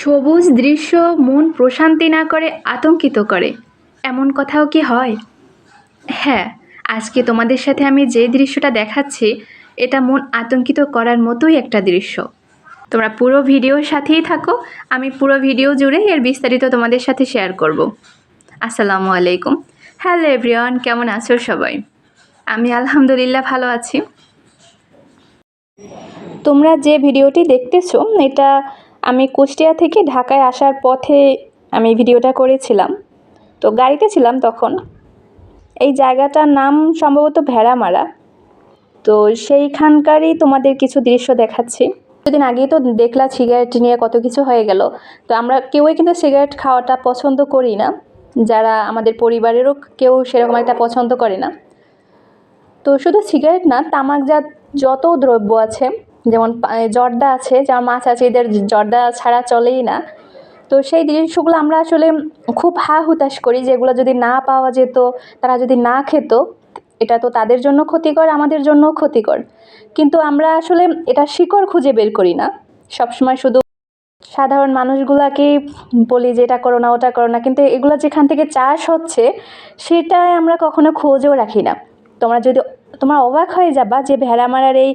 সবুজ দৃশ্য মন প্রশান্তি না করে আতঙ্কিত করে। এমন কথাও কি হয়? হ্যাঁ আজকে তোমাদের সাথে আমি যে দৃশ্যটা দেখাচ্ছি, এটা মন আতঙ্কিত করার মতোই একটা দৃশ্য। তোমরা পুরো ভিডিওর সাথেই থাকো, আমি পুরো ভিডিও জুড়ে এর বিস্তারিত তোমাদের সাথে শেয়ার করব। আসসালামু আলাইকুম। হ্যালো এভরিওয়ান, কেমন আছো সবাই? আমি আলহামদুলিল্লাহ ভালো আছি। তোমরা যে ভিডিওটি দেখতেছো, এটা আমি কুষ্টিয়া থেকে ঢাকায় আসার পথে আমি ভিডিওটা করেছিলাম। তো গাড়িতে ছিলাম তখন। এই জায়গাটার নাম সম্ভবত ভেড়ামারা। তো সেইখানকারই তোমাদের কিছু দৃশ্য দেখাচ্ছি। কিছুদিন আগেই তো দেখলা সিগারেট নিয়ে কত কিছু হয়ে গেল। তো আমরা কেউই কিন্তু সিগারেট খাওয়াটা পছন্দ করি না। যারা আমাদের পরিবারেরও কেউ সেরকম একটা পছন্দ করে না। তো শুধু সিগারেট না, তামাকজাত যত দ্রব্য আছে যেমন জর্দা আছে, যেমন মাছ আছে, এদের জর্দা ছাড়া চলেই না। তো সেই জিনিসগুলো আমরা আসলে খুব হা হুতাশ করি যেগুলো যদি না পাওয়া যেত, তারা যদি না খেত, এটা তো তাদের জন্য ক্ষতিকর, আমাদের জন্যও ক্ষতিকর। কিন্তু আমরা আসলে এটা শিকড় খুঁজে বের করি না। সবসময় শুধু সাধারণ মানুষগুলাকেই বলি যে এটা করো না, ওটা করো না, কিন্তু এগুলো যেখান থেকে চাষ হচ্ছে সেটাই আমরা কখনো খোঁজও রাখি না। তোমরা যদি তোমরা অবাক হয়ে যাবা যে ভেড়ামারার এই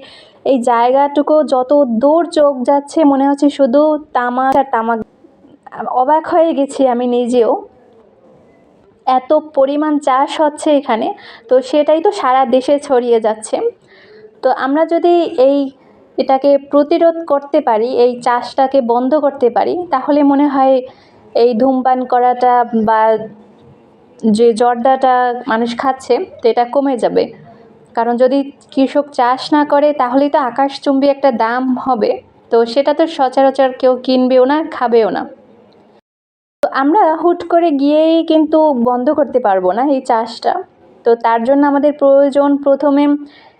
এই জায়গাটুকু যত দূর চোখ যাচ্ছে মনে হচ্ছে শুধু তামাক আর তামাক। অবাক হয়ে গেছি আমি নিজেও। এত পরিমাণ চাষ হচ্ছে এখানে, তো সেটাই তো সারা দেশে ছড়িয়ে যাচ্ছে। তো আমরা যদি এই এটাকে প্রতিরোধ করতে পারি, এই চাষটাকে বন্ধ করতে পারি, তাহলে মনে হয় এই ধূমপান করাটা বা যে জর্দাটা মানুষ খাচ্ছে, তো এটা কমে যাবে। কারণ যদি কৃষক চাষ না করে, তাহলেই তো আকাশচুম্বী একটা দাম হবে। তো সেটা তো সচরাচর কেউ কিনবেও না, খাবেও না। তো আমরা হুট করে গিয়েই কিন্তু বন্ধ করতে পারব না এই চাষটা। তো তার জন্য আমাদের প্রয়োজন প্রথমে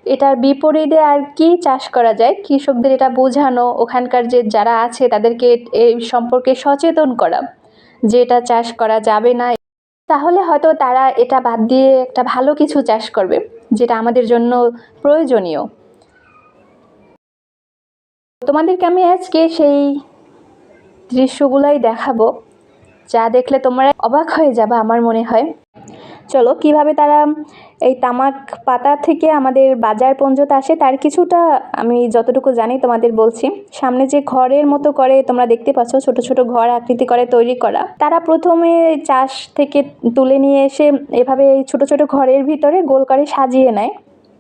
এটার বিপরীতে আর কি চাষ করা যায়, কৃষকদের এটা বোঝানো, ওখানকার যে যারা আছে তাদেরকে এই সম্পর্কে সচেতন করা, যে এটা চাষ করা যাবে না। তাহলে হয়তো তারা এটা বাদ দিয়ে একটা ভালো কিছু চাষ করবে। যেটা আমাদের জন্য প্রয়োজনীয়। তোমাদেরকে আমি আজকে সেই দৃশ্যগুলাই দেখাবো, যা দেখলে তোমরা অবাক হয়ে যাবে, আমার মনে হয়। চলো, কীভাবে তারা এই তামাক পাতা থেকে আমাদের বাজার পঞ্জতে আসে, তার কিছুটা আমি যতটুকু জানি তোমাদের বলছি। সামনে যে ঘরের মতো করে তোমরা দেখতে পাচ্ছ, ছোট ছোট ঘর আকৃতি করে তৈরি করা। তারা প্রথমে চাষ থেকে তুলে নিয়ে এসে এভাবে এই ছোট ছোট ঘরের ভিতরে গোল করে সাজিয়ে নেয়।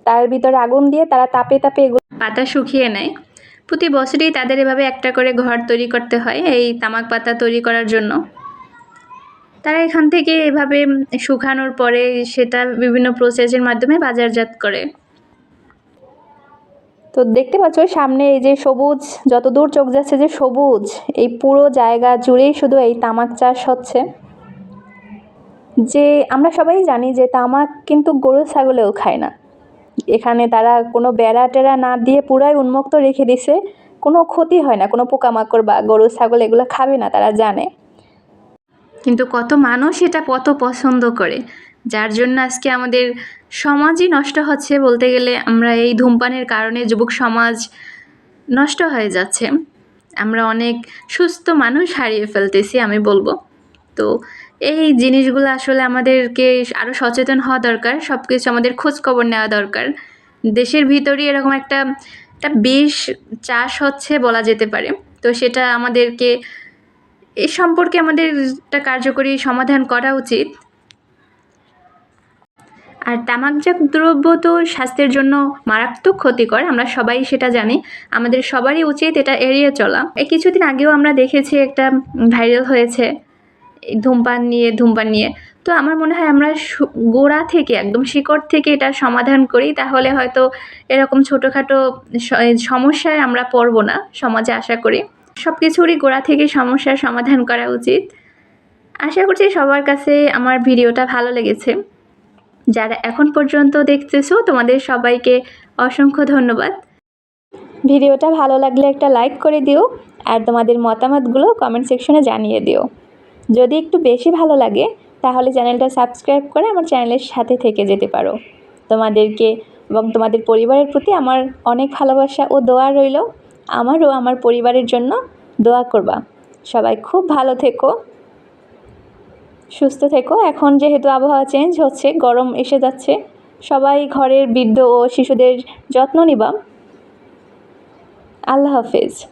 তার ভিতরে আগুন দিয়ে তারা তাপে তাপে এগুলো পাতা শুকিয়ে নেয়। প্রতি বছরই তাদের এভাবে একটা করে ঘর তৈরি করতে হয় এই তামাক পাতা তৈরি করার জন্য। তারা এখান থেকে এভাবে শুকানোর পরে সেটা বিভিন্ন প্রসেসের মাধ্যমে বাজারজাত করে। তো দেখতে পাচ্ছ, সামনে এই যে সবুজ যত দূর চোখ যাচ্ছে যে সবুজ, এই পুরো জায়গা জুড়েই শুধু এই তামাক চাষ হচ্ছে। যে আমরা সবাই জানি যে তামাক কিন্তু গরু ছাগলেও খায় না। এখানে তারা কোনো বেড়া টেরা না দিয়ে পুরাই উন্মুক্ত রেখে দিছে। কোনো ক্ষতি হয় না, কোনো পোকামাকড় বা গরু, ছাগল এগুলো খাবে না, তারা জানে। কিন্তু কত মানুষ এটা কত পছন্দ করে। যার জন্য আজকে আমাদের সমাজই নষ্ট হচ্ছে বলতে গেলে আমরা এই ধূমপানের কারণে যুবক সমাজ নষ্ট হয়ে যাচ্ছে। আমরা অনেক সুস্থ মানুষ হারিয়ে ফেলতেছি আমি বলব। তো এই জিনিসগুলো আসলে আমাদেরকে আরও সচেতন হওয়া দরকার সব কিছু আমাদের খোঁজখবর নেওয়া দরকার। দেশের ভিতরই এরকম একটা একটা বিষ চাষ হচ্ছে বলা যেতে পারে। তো সেটা আমাদেরকে এ সম্পর্কে আমাদের একটা কার্যকরী সমাধান করা উচিত। আর তামাকজাত দ্রব্য তো স্বাস্থ্যের জন্য মারাত্মক ক্ষতিকর, আমরা সবাই সেটা জানি। আমাদের সবারই উচিত এটা এড়িয়ে চলা। এই কিছুদিন আগেও আমরা দেখেছি একটা ভাইরাল হয়েছে ধূমপান নিয়ে ধূমপান নিয়ে। তো আমার মনে হয় আমরা গোড়া থেকে, একদম শিকড় থেকে এটার সমাধান করি, তাহলে হয়তো এরকম ছোটোখাটো সমস্যায় আমরা পড়ব না, সমাজে আশা করি। সব কিছুরই গোড়া থেকে সমস্যার সমাধান করা উচিত। আশা করছি সবার কাছে আমার ভিডিওটা ভালো লেগেছে। যারা এখন পর্যন্ত দেখতেছো, তোমাদের সবাইকে অসংখ্য ধন্যবাদ। ভিডিওটা ভালো লাগলে একটা লাইক করে দিও, আর তোমাদের মতামতগুলো কমেন্ট সেকশনে জানিয়ে দিও। যদি একটু বেশি ভালো লাগে, তাহলে চ্যানেলটা সাবস্ক্রাইব করে আমার চ্যানেলের সাথে থেকে যেতে পারো। তোমাদেরকে এবং তোমাদের পরিবারের প্রতি আমার অনেক ভালোবাসা ও দোয়া রইল। আমারও আমার পরিবারের জন্য দোয়া করবা। সবাই খুব ভালো থেকো। সুস্থ থেকো। এখন যেহেতু আবহাওয়া চেঞ্জ হচ্ছে, গরম এসে যাচ্ছে, সবাই ঘরের বৃদ্ধ ও শিশুদের যত্ন নিবা। আল্লাহ হাফেজ।